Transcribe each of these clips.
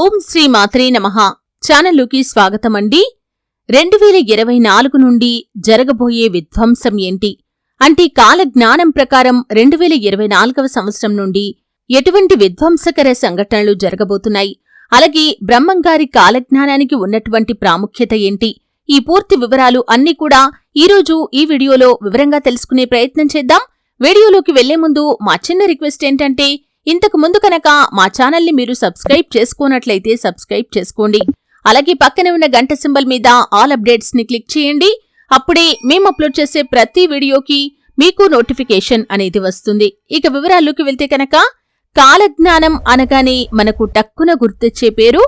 ఓం శ్రీ మాత్రే నమ. ఛానల్లోకి స్వాగతం అండి రెండు వేల ఇరవై నాలుగు నుండి జరగబోయే విధ్వంసం ఏంటి? అంటే కాల జ్ఞానం ప్రకారం రెండు వేల ఇరవై నాలుగవ సంవత్సరం నుండి ఎటువంటి విధ్వంసకర సంఘటనలు జరగబోతున్నాయి? అలాగే బ్రహ్మంగారి కాలజ్ఞానానికి ఉన్నటువంటి ప్రాముఖ్యత ఏంటి? ఈ పూర్తి వివరాలు అన్నీ కూడా ఈరోజు ఈ వీడియోలో వివరంగా తెలుసుకునే ప్రయత్నం చేద్దాం. వీడియోలోకి వెళ్ళే ముందు మా చిన్న రిక్వెస్ట్ ఏంటంటే ఇంతకు ముందు కనుక మా ఛానల్ని మీరు సబ్స్క్రైబ్ చేసుకోనట్లయితే సబ్స్క్రైబ్ చేసుకోండి. అలాగే పక్కనే ఉన్న గంట సింబల్ మీద ఆల్ అప్డేట్స్ని క్లిక్ చేయండి. అప్పుడే మేము అప్లోడ్ చేసే ప్రతి వీడియోకి మీకు నోటిఫికేషన్ అనేది వస్తుంది. ఇక వివరాల్లోకి వెళ్తే కనుక కాలజ్ఞానం అనగానే మనకు టక్కున గుర్తొచ్చే పేరు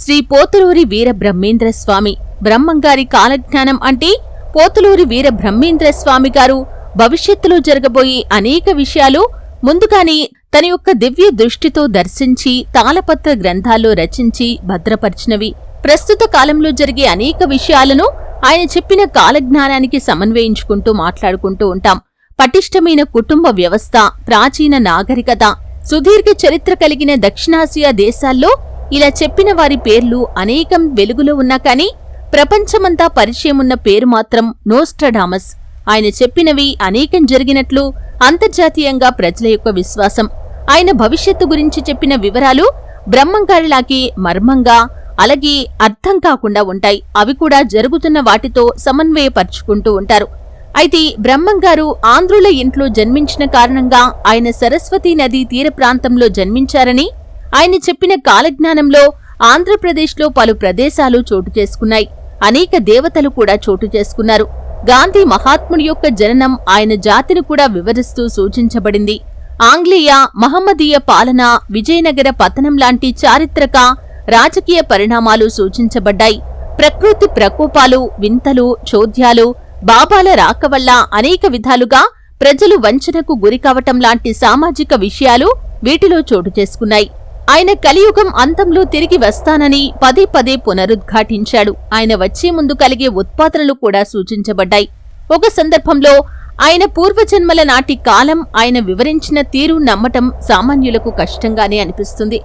శ్రీ పోతులూరి వీర బ్రహ్మేంద్ర స్వామి. బ్రహ్మంగారి కాలజ్ఞానం అంటే పోతులూరి వీర బ్రహ్మేంద్ర స్వామి గారు భవిష్యత్తులో జరగబోయే అనేక విషయాలు ముందుగానే తన యొక్క దివ్య దృష్టితో దర్శించి తాళపత్ర గ్రంథాల్లో రచించి భద్రపరిచినవి. ప్రస్తుత కాలంలో జరిగే అనేక విషయాలను ఆయన చెప్పిన కాలజ్ఞానానికి సమన్వయించుకుంటూ మాట్లాడుకుంటూ ఉంటాం. పటిష్టమైన కుటుంబ వ్యవస్థ ప్రాచీన నాగరికత సుదీర్ఘ చరిత్ర కలిగిన దక్షిణాసియా దేశాల్లో ఇలా చెప్పిన వారి పేర్లు అనేకం వెలుగులో ఉన్నా కాని ప్రపంచమంతా పరిచయమున్న పేరు మాత్రం నోస్ట్రడామస్. ఆయన చెప్పినవి అనేకం జరిగినట్లు అంతర్జాతీయంగా ప్రజల యొక్క విశ్వాసం. ఆయన భవిష్యత్తు గురించి చెప్పిన వివరాలు బ్రహ్మంగారిలాగే మర్మంగా అలాగే అర్థం కాకుండా ఉంటాయి. అవి కూడా జరుగుతున్న వాటితో సమన్వయపరుచుకుంటూ ఉంటారు. అయితే బ్రహ్మంగారు ఆంధ్రుల ఇంట్లో జన్మించిన కారణంగా ఆయన సరస్వతీ నదీ తీర ప్రాంతంలో జన్మించారని ఆయన చెప్పిన కాలజ్ఞానంలో ఆంధ్రప్రదేశ్లో పలు ప్రదేశాలు చోటు చేసుకున్నాయి. అనేక దేవతలు కూడా చోటు చేసుకున్నారు. గాంధీ మహాత్ముడి యొక్క జననం ఆయన జాతిని కూడా వివరిస్తూ సూచించబడింది. ఆంగ్లేయ మహమ్మదీయ పాలన విజయనగర పతనం లాంటి చారిత్రక రాజకీయ పరిణామాలు సూచించబడ్డాయి. ప్రకృతి ప్రకోపాలు వింతలు చోద్యాలు బాబాల రాక వల్ల అనేక విధాలుగా ప్రజలు వంచనకు గురికావటం లాంటి సామాజిక విషయాలు వీటిలో చోటు చేసుకున్నాయి. ఆయన కలియుగం అంతంలో తిరిగి వస్తానని పదే పదే పునరుద్ఘాటించాడు. ఆయన వచ్చే ముందు కలిగే ఉత్పాదనలు కూడా సూచించబడ్డాయి. ఒక సందర్భంలో ఆయన పూర్వజన్మల నాటి కాలం ఆయన వివరించిన తీరు నమ్మటం సామాన్యులకు కష్టంగానే అనిపిస్తుంది.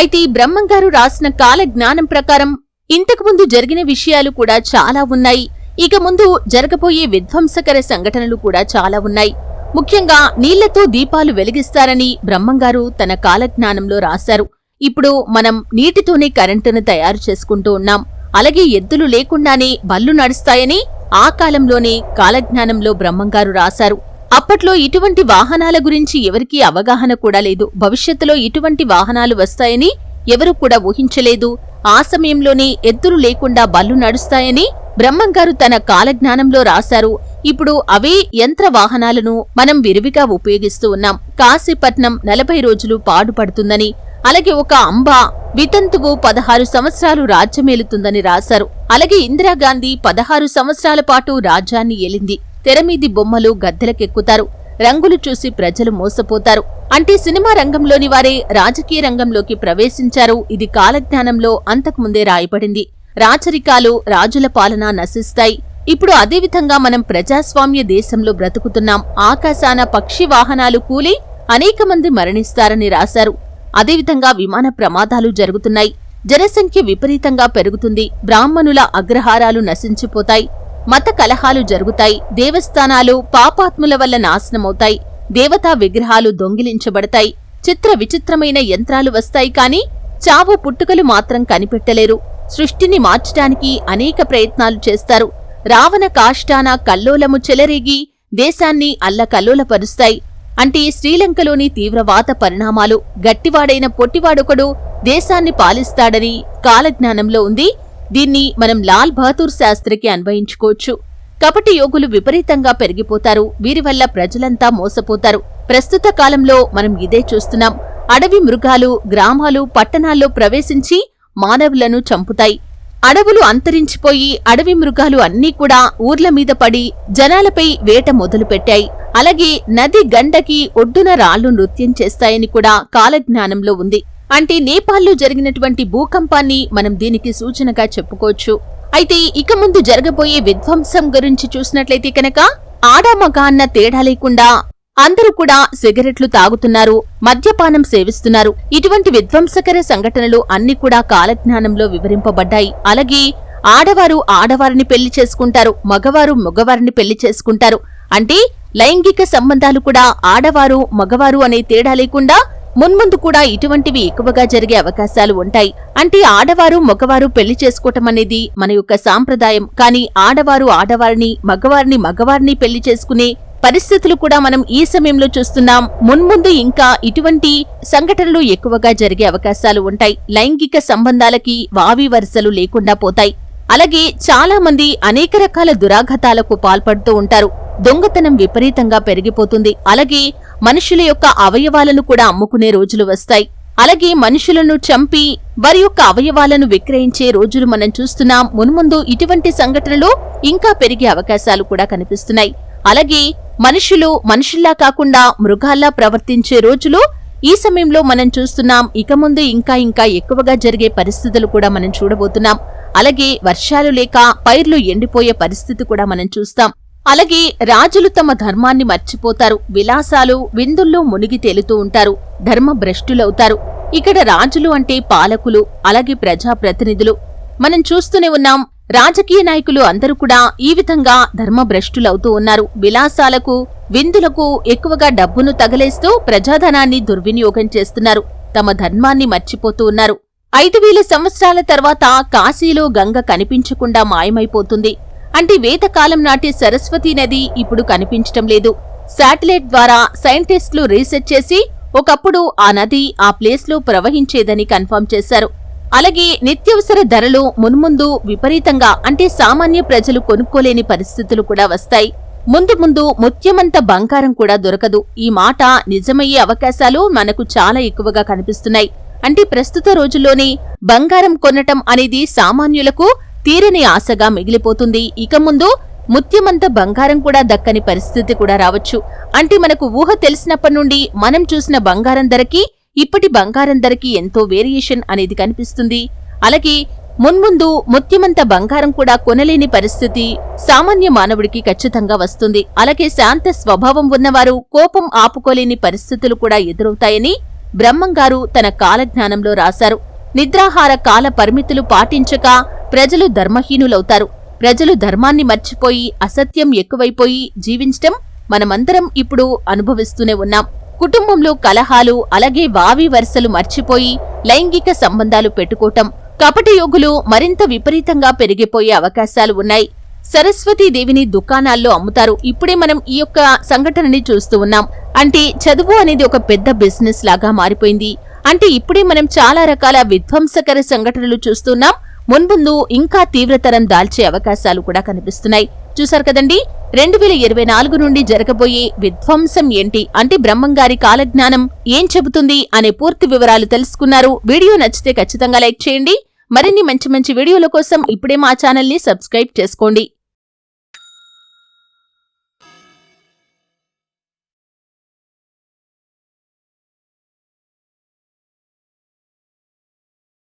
అయితే బ్రహ్మంగారు రాసిన కాల జ్ఞానం ప్రకారం ఇంతకుముందు జరిగిన విషయాలు కూడా చాలా ఉన్నాయి. ఇక ముందు జరగబోయే విధ్వంసకర సంఘటనలు కూడా చాలా ఉన్నాయి. ముఖ్యంగా నీళ్ళతో దీపాలు వెలిగిస్తారని బ్రహ్మంగారు తన కాలజ్ఞానంలో రాశారు. ఇప్పుడు మనం నీటితోనే కరెంటును తయారు చేసుకుంటూ ఉన్నాం. అలాగే ఎద్దులు లేకుండానే బళ్ళు నడుస్తాయని ఆ కాలంలోనే కాలజ్ఞానంలో బ్రహ్మంగారు రాశారు. అప్పట్లో ఇటువంటి వాహనాల గురించి ఎవరికీ అవగాహన కూడా లేదు. భవిష్యత్తులో ఇటువంటి వాహనాలు వస్తాయని ఎవరూ కూడా ఊహించలేదు. ఆ సమయంలోనే ఎద్దులు లేకుండా బళ్ళు నడుస్తాయని బ్రహ్మంగారు తన కాలజ్ఞానంలో రాశారు. ఇప్పుడు అవే యంత్ర వాహనాలను మనం విరివిగా ఉపయోగిస్తూ ఉన్నాం. కాశీపట్నం నలభై రోజులు పాడుపడుతుందని అలాగే ఒక అంబ వితంతువు పదహారు సంవత్సరాలు రాజ్యమేలుతుందని రాశారు. అలాగే ఇందిరాగాంధీ పదహారు సంవత్సరాల పాటు రాజ్యాన్ని ఏలింది. తెరమీది బొమ్మలు గద్దెలకెక్కుతారు. రంగులు చూసి ప్రజలు మోసపోతారు. అంటే సినిమా రంగంలోని వారే రాజకీయ రంగంలోకి ప్రవేశించారు. ఇది కాలజ్ఞానంలో అంతకుముందే రాయబడింది. రాచరికాలు రాజుల పాలన నశిస్తాయి. ఇప్పుడు అదేవిధంగా మనం ప్రజాస్వామ్య దేశంలో బ్రతుకుతున్నాం. ఆకాశాన పక్షి వాహనాలు కూలి అనేక మంది మరణిస్తారని రాశారు. అదేవిధంగా విమాన ప్రమాదాలు జరుగుతున్నాయి. జనసంఖ్య విపరీతంగా పెరుగుతుంది. బ్రాహ్మణుల అగ్రహారాలు నశించిపోతాయి. మత కలహాలు జరుగుతాయి. దేవస్థానాలు పాపాత్ముల వల్ల నాశనమవుతాయి. దేవతా విగ్రహాలు దొంగిలించబడతాయి. చిత్ర విచిత్రమైన యంత్రాలు వస్తాయి కాని చావు పుట్టుకలు మాత్రం కనిపెట్టలేరు. సృష్టిని మార్చటానికి అనేక ప్రయత్నాలు చేస్తారు. రావణ కాష్టాన కల్లోలము చెలరేగి దేశాన్ని అల్లకల్లోలపరుస్తాయి. అంటే శ్రీలంకలోని తీవ్రవాత పరిణామాలు. గట్టివాడైన పొట్టివాడొకడు దేశాన్ని పాలిస్తాడని కాలజ్ఞానంలో ఉంది. దీన్ని మనం లాల్ బహదూర్ శాస్త్రికి అన్వయించుకోవచ్చు. కపటి యోగులు విపరీతంగా పెరిగిపోతారు. వీరి వల్ల ప్రజలంతా మోసపోతారు. ప్రస్తుత కాలంలో మనం ఇదే చూస్తున్నాం. అడవి మృగాలు గ్రామాలు పట్టణాల్లో ప్రవేశించి మానవులను చంపుతాయి. అడవులు అంతరించిపోయి అడవి మృగాలు అన్నీ కూడా ఊర్ల మీద పడి జనాలపై వేట మొదలుపెట్టాయి. అలాగే నది గండకి ఒడ్డున రాళ్ళు నృత్యం చేస్తాయని కూడా కాలజ్ఞానంలో ఉంది. అంటే నేపాల్లో జరిగినటువంటి భూకంపాన్ని మనం దీనికి సూచనగా చెప్పుకోవచ్చు. అయితే ఇక ముందు జరగబోయే విధ్వంసం గురించి చూసినట్లయితే కనుక ఆడామగ అన్న తేడా లేకుండా అందరూ కూడా సిగరెట్లు తాగుతున్నారు మద్యపానం సేవిస్తున్నారు. ఇటువంటి విధ్వంసకర సంఘటనలు అన్ని కూడా కాలజ్ఞానంలో వివరింపబడ్డాయి. అలాగే ఆడవారు ఆడవారిని పెళ్ళి చేసుకుంటారు మగవారు మగవారిని పెళ్ళి చేసుకుంటారు. అంటే లైంగిక సంబంధాలు కూడా ఆడవారు మగవారు అనే తేడా లేకుండా మున్ముందు కూడా ఇటువంటివి ఎక్కువగా జరిగే అవకాశాలు ఉంటాయి. అంటే ఆడవారు మగవారు పెళ్ళి చేసుకోవటం అనేది మన యొక్క సాంప్రదాయం. కానీ ఆడవారు ఆడవారిని మగవారిని మగవారిని పెళ్ళి చేసుకునే పరిస్థితులు కూడా మనం ఈ సమయంలో చూస్తున్నాం. మున్ముందు ఇంకా ఇటువంటి సంఘటనలు ఎక్కువగా జరిగే అవకాశాలు ఉంటాయి. లైంగిక సంబంధాలకి వావి వరుసలు లేకుండా పోతాయి. అలాగే చాలా మంది అనేక రకాల దురాఘాతాలకు పాల్పడుతూ ఉంటారు. దొంగతనం విపరీతంగా పెరిగిపోతుంది. అలాగే మనుషుల యొక్క అవయవాలను కూడా అమ్ముకునే రోజులు వస్తాయి. అలాగే మనుషులను చంపి వారి యొక్క అవయవాలను విక్రయించే రోజులు మనం చూస్తున్నాం. మున్ముందు ఇటువంటి సంఘటనలు ఇంకా పెరిగే అవకాశాలు కూడా కనిపిస్తున్నాయి. అలాగే మనుషులు మనుషుల్లా కాకుండా మృగాల్లా ప్రవర్తించే రోజులు ఈ సమయంలో మనం చూస్తున్నాం. ఇక ముందు ఇంకా ఇంకా ఎక్కువగా జరిగే పరిస్థితులు కూడా మనం చూడబోతున్నాం. అలాగే వర్షాలు లేక పైర్లు ఎండిపోయే పరిస్థితి కూడా మనం చూస్తాం. అలాగే రాజులు తమ ధర్మాన్ని మర్చిపోతారు. విలాసాలు విందుల్లో మునిగి తేలుతూ ఉంటారు. ధర్మ భ్రష్టులవుతారు ఇక్కడ రాజులు అంటే పాలకులు అలాగే ప్రజాప్రతినిధులు. మనం చూస్తూనే ఉన్నాం రాజకీయ నాయకులు అందరూ కూడా ఈ విధంగా ధర్మభ్రష్టులవుతూ ఉన్నారు. విలాసాలకు విందులకు ఎక్కువగా డబ్బును తగలేస్తూ ప్రజాధనాన్ని దుర్వినియోగం చేస్తున్నారు. తమ ధర్మాన్ని మర్చిపోతూ ఉన్నారు. ఐదు వేల సంవత్సరాల తర్వాత కాశీలో గంగ కనిపించకుండా మాయమైపోతుంది. అంటే వేదకాలం నాటి సరస్వతీ నది ఇప్పుడు కనిపించటం లేదు. శాటిలైట్ ద్వారా సైంటిస్టులు రీసెర్చ్ చేసి ఒకప్పుడు ఆ నది ఆ ప్లేస్లో ప్రవహించేదని కన్ఫర్మ్ చేశారు. అలాగే నిత్యవసర ధరలు మున్ముందు విపరీతంగా అంటే సామాన్య ప్రజలు కొనుక్కోలేని పరిస్థితులు కూడా వస్తాయి. ముందు ముందు ముత్యమంత బంగారం కూడా దొరకదు. ఈ మాట నిజమయ్యే అవకాశాలు మనకు చాలా ఎక్కువగా కనిపిస్తున్నాయి. అంటే ప్రస్తుత రోజుల్లోనే బంగారం కొనటం అనేది సామాన్యులకు తీరని ఆశగా మిగిలిపోతుంది. ఇక ముందు ముత్యమంత బంగారం కూడా దక్కని పరిస్థితి కూడా రావచ్చు. అంటే మనకు ఊహ తెలిసినప్పటి నుండి మనం చూసిన బంగారం ధరకి ఇప్పటి బంగారం ధరకి ఎంతో వేరియేషన్ అనేది కనిపిస్తుంది. అలాగే మున్ముందు ముత్యమంత బంగారం కూడా కొనలేని పరిస్థితి సామాన్య మానవుడికి ఖచ్చితంగా వస్తుంది. అలాగే శాంత స్వభావం ఉన్నవారు కోపం ఆపుకోలేని పరిస్థితులు కూడా ఎదురవుతాయని బ్రహ్మంగారు తన కాలజ్ఞానంలో రాశారు. నిద్రాహార కాల పరిమితులు పాటించక ప్రజలు ధర్మహీనులవుతారు. ప్రజలు ధర్మాన్ని మర్చిపోయి అసత్యం ఎక్కువైపోయి జీవించటం మనమందరం ఇప్పుడు అనుభవిస్తూనే ఉన్నాం. కుటుంబంలో కలహాలు అలాగే వావి వరుసలు మర్చిపోయి లైంగిక సంబంధాలు పెట్టుకోవటం కపటయోగులు మరింత విపరీతంగా పెరిగిపోయే అవకాశాలు ఉన్నాయి. సరస్వతీదేవిని దుకాణాల్లో అమ్ముతారు. ఇప్పుడే మనం ఈ యొక్క సంఘటనని చూస్తూ ఉన్నాం. అంటే చదువు అనేది ఒక పెద్ద బిజినెస్ లాగా మారిపోయింది. అంటే ఇప్పుడే మనం చాలా రకాల విధ్వంసకర సంఘటనలు చూస్తున్నాం మున్ముందు ఇంకా తీవ్రతరం దాల్చే అవకాశాలు కూడా కనిపిస్తున్నాయి. చూశారు కదండి? రెండు వేల ఇరవై నాలుగు నుండి జరగబోయే విధ్వంసం ఏంటి? అంటే బ్రహ్మంగారి కాలజ్ఞానం ఏం చెబుతుంది అనే పూర్తి వివరాలు తెలుసుకున్నారు. వీడియో నచ్చితే ఖచ్చితంగా లైక్ చేయండి. మరిన్ని మంచి మంచి వీడియోల కోసం ఇప్పుడే మా ఛానల్ని సబ్స్క్రైబ్ చేసుకోండి.